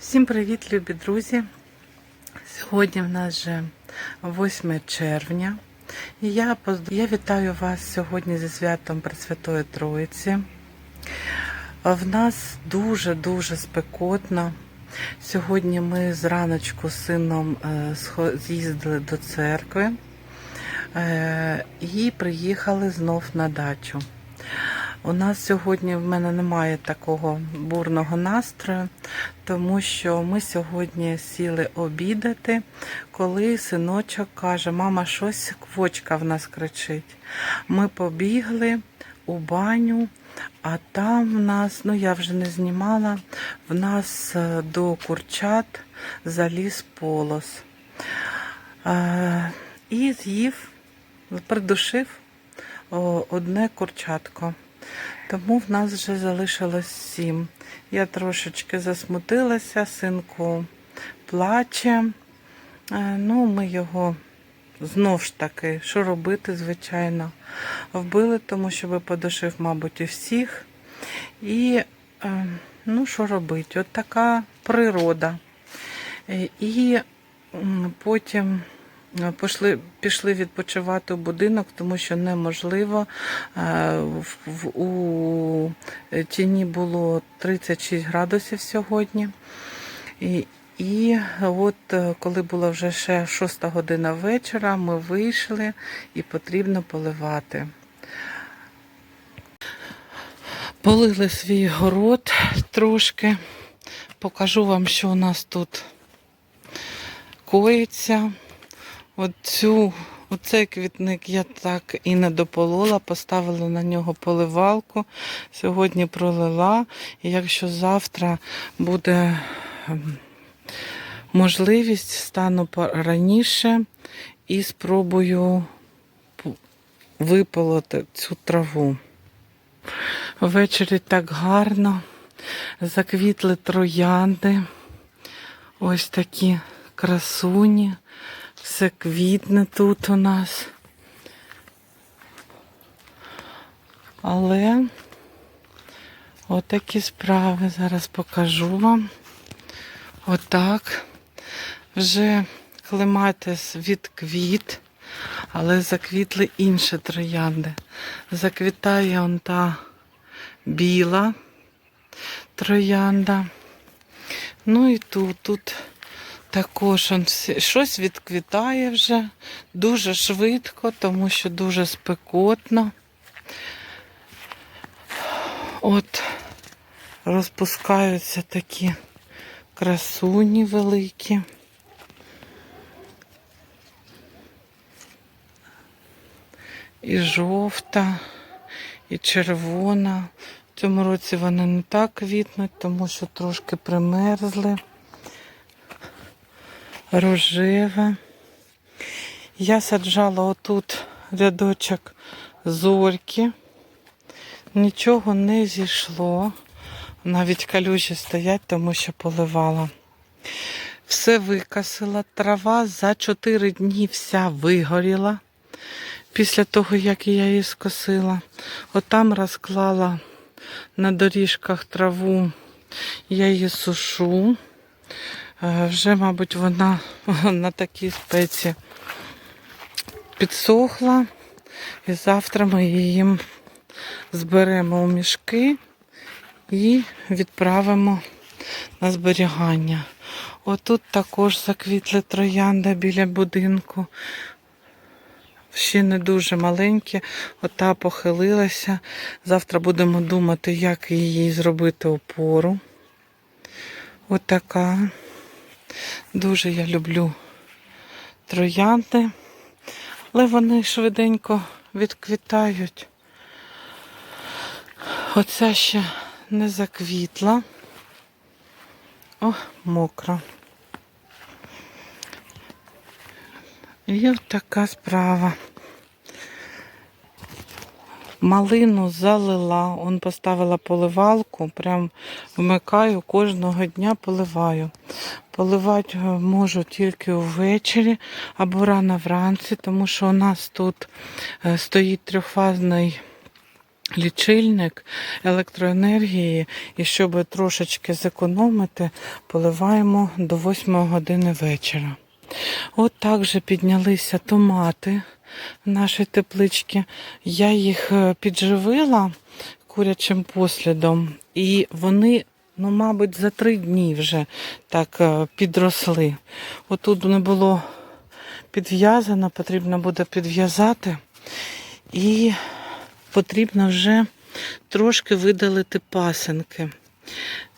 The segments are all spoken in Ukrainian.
Всім привіт, любі друзі! Сьогодні в нас вже 8 червня. І я, я вітаю вас сьогодні зі святом Пресвятої Троїці. В нас дуже-дуже спекотно. Сьогодні ми зраночку з сином е, з'їздили до церкви е, і приїхали знов на дачу. У нас сьогодні в мене немає такого бурного настрою, тому що ми сьогодні сіли обідати, коли синочок каже, мама, щось квочка в нас кричить. Ми побігли у баню, а там в нас, ну я вже не знімала, в нас е, до курчат заліз полос. Е, І з'їв, придушив одне курчатко. Тому в нас вже залишилось сім. Я трошечки засмутилася, синку плаче. Е, Ну, ми його знов ж таки, що робити, звичайно, вбили, тому що би подушив, мабуть, і всіх. І е, ну, що робити? От така природа. Е, І потім пішли, пішли відпочивати у будинок, тому що неможливо. Е, У тіні було 36 градусів сьогодні. І, і от е, коли була вже ще 6 година вечора, ми вийшли і потрібно поливати. Полили свій город трошки. Покажу вам, що у нас тут коїться. От цю, оцей квітник я так і не дополола, поставила на нього поливалку. Сьогодні пролила. І якщо завтра буде ем, можливість, стану раніше і спробую виполоти цю траву. Ввечері так гарно. Заквітли троянди. Ось такі красуні. Все квітне тут у нас. Але отакі справи зараз покажу вам. Отак. Вже клематис відквіт, але заквітли інші троянди. Заквітає он та біла троянда. Ну і тут, тут також он щось відквітає вже дуже швидко, тому що дуже спекотно. От розпускаються такі красуні великі. І жовта, і червона. В цьому році вони не так квітнуть, тому що трошки примерзли. Рожеве. Я саджала отут рядочок зорьки. Нічого не зійшло. Навіть калюжі стоять, тому що поливала. Все викосила. Трава за 4 дні вся вигоріла. Після того, як я її скосила. Отам розклала на доріжках траву, я її сушу. Е, Вже, мабуть, вона на такій спеці підсохла. І завтра ми її зберемо у мішки і відправимо на зберігання. Отут також заквітли троянда біля будинку. Ще не дуже маленькі, ота похилилася. Завтра будемо думати, як її зробити опору. Отака. Дуже я люблю троянди, але вони швиденько відквітають. Оця ще не заквітла. О, мокро. І така справа. Малину залила, он поставила поливалку, прям вмикаю, кожного дня поливаю. Поливати е, можу тільки ввечері або рано вранці, тому що у нас тут е, стоїть трьохфазний лічильник електроенергії, і щоб трошечки зекономити, поливаємо до 8 години вечора. От також піднялися томати в нашій тепличці. Я їх е, підживила курячим послідом, і вони, ну, мабуть, за три дні вже так е, підросли. Отут не було підв'язано, потрібно буде підв'язати. І потрібно вже трошки видалити пасенки.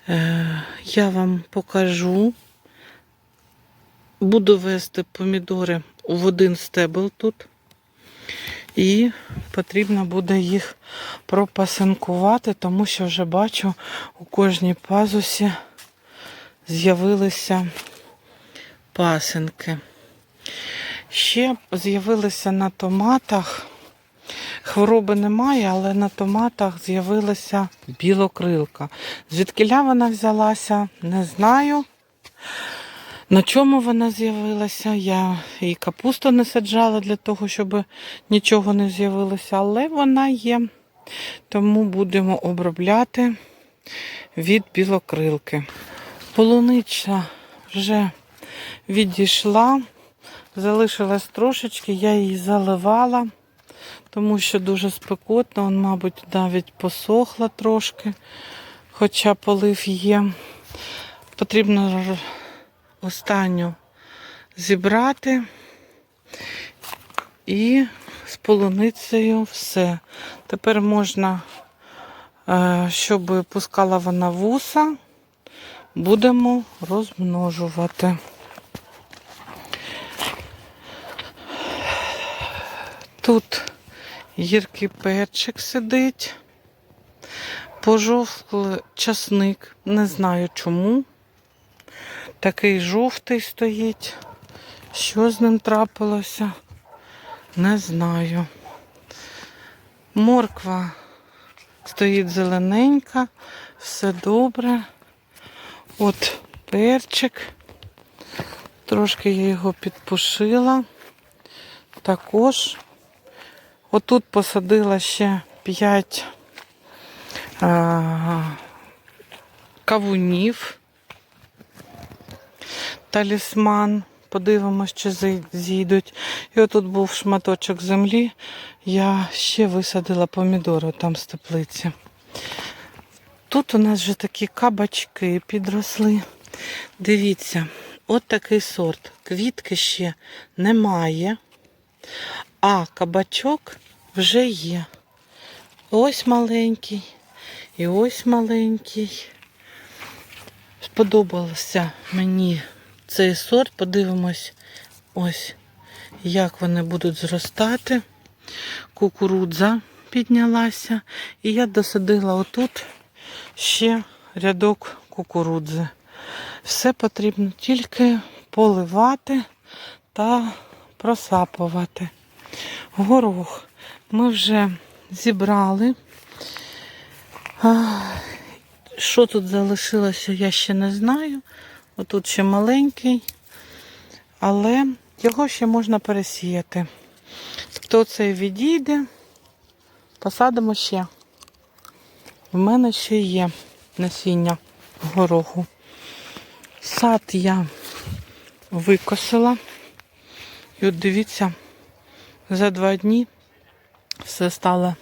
Е, я вам покажу. Буду вести помідори в один стебл тут. І потрібно буде їх пропасинкувати, тому що вже бачу, у кожній пазусі з'явилися пасинки. Ще з'явилися на томатах. Хвороби немає, але на томатах з'явилася білокрилка. Звідкиля вона взялася, не знаю. На чому вона з'явилася? Я і капусту не саджала для того, щоб нічого не з'явилося, але вона є. Тому будемо обробляти від білокрилки. Полунича вже відійшла, залишилась трошечки, я її заливала, тому що дуже спекотно, он, мабуть, навіть посохла трошки, хоча полив є. Потрібно останню зібрати і з полуницею все. Тепер можна, е, щоб пускала вона вуса, будемо розмножувати. Тут гіркий перчик сидить, пожовклий часник, не знаю чому. Такий жовтий стоїть. Що з ним трапилося? Не знаю. Морква стоїть зелененька, все добре. От перчик. Трошки я його підпушила. Також отут посадила ще 5 кавунів талісман. Подивимось, чи зійдуть. І отут був шматочок землі. Я ще висадила помідори там з теплиці. Тут у нас вже такі кабачки підросли. Дивіться, от такий сорт. Квітки ще немає, а кабачок вже є. Ось маленький і ось маленький. Сподобався мені цей сорт. Подивимось, ось як вони будуть зростати. Кукурудза піднялася. І я досадила отут ще рядок кукурудзи. Все потрібно тільки поливати та просапувати. Горох ми вже зібрали. Що тут залишилося, я ще не знаю. Отут ще маленький, але його ще можна пересіяти. Тобто цей відійде, посадимо ще. В мене ще є насіння гороху. Сад я викосила. І от дивіться, за два дні все стало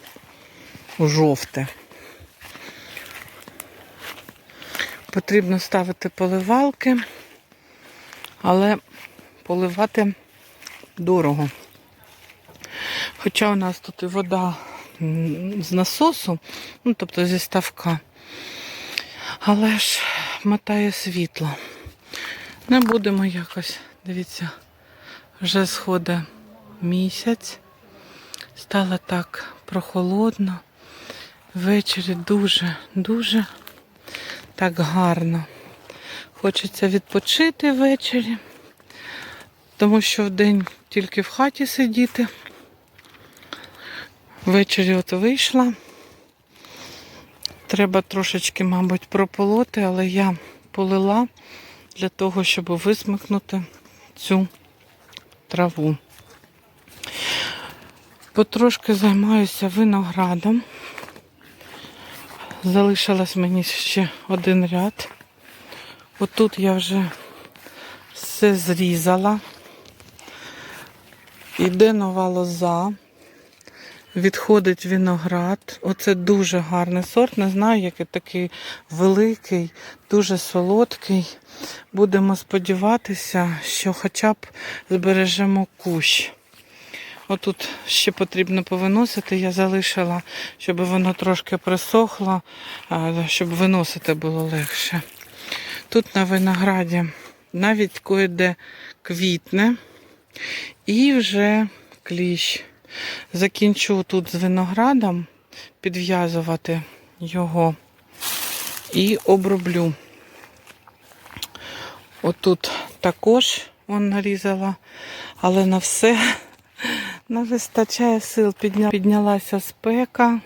жовте. Потрібно ставити поливалки, але поливати дорого. Хоча у нас тут і вода з насосу, ну тобто зі ставка, але ж мотає світло. Не будемо якось, дивіться, вже сходить місяць. Стало так прохолодно. Ввечері дуже-дуже так гарно. Хочеться відпочити ввечері, тому що вдень тільки в хаті сидіти. Ввечері от вийшла. Треба трошечки, мабуть, прополоти, але я полила для того, щоб висмикнути цю траву. Потрошки займаюся виноградом. Залишилось мені ще один ряд. Отут я вже все зрізала. Іде нова лоза. Відходить виноград. Оце дуже гарний сорт. Не знаю, який такий великий, дуже солодкий. Будемо сподіватися, що хоча б збережемо кущ. Отут ще потрібно повиносити. Я залишила, щоб воно трошки присохло, щоб виносити було легше. Тут на винограді навіть кое-де квітне і вже кліщ. Закінчу тут з виноградом, підв'язувати його і оброблю. Отут також вон нарізала, але на все не вистачає сил. Підня... Піднялася спека,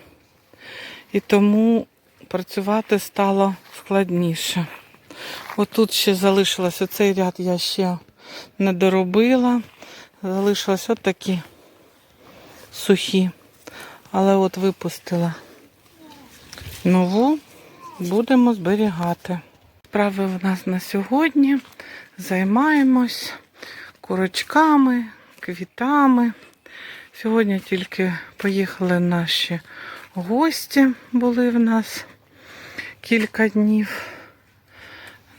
і тому працювати стало складніше. Отут ще залишилось оцей ряд я ще не доробила. Залишилось от такі сухі. Але от випустила нову, будемо зберігати. Справи в нас на сьогодні. Займаємось курочками, квітами. Сьогодні тільки поїхали наші гості, були в нас кілька днів.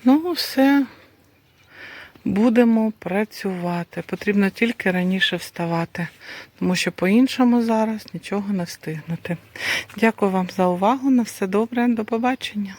Ну, все, будемо працювати. Потрібно тільки раніше вставати, тому що по-іншому зараз нічого не встигнути. Дякую вам за увагу. На все добре. До побачення.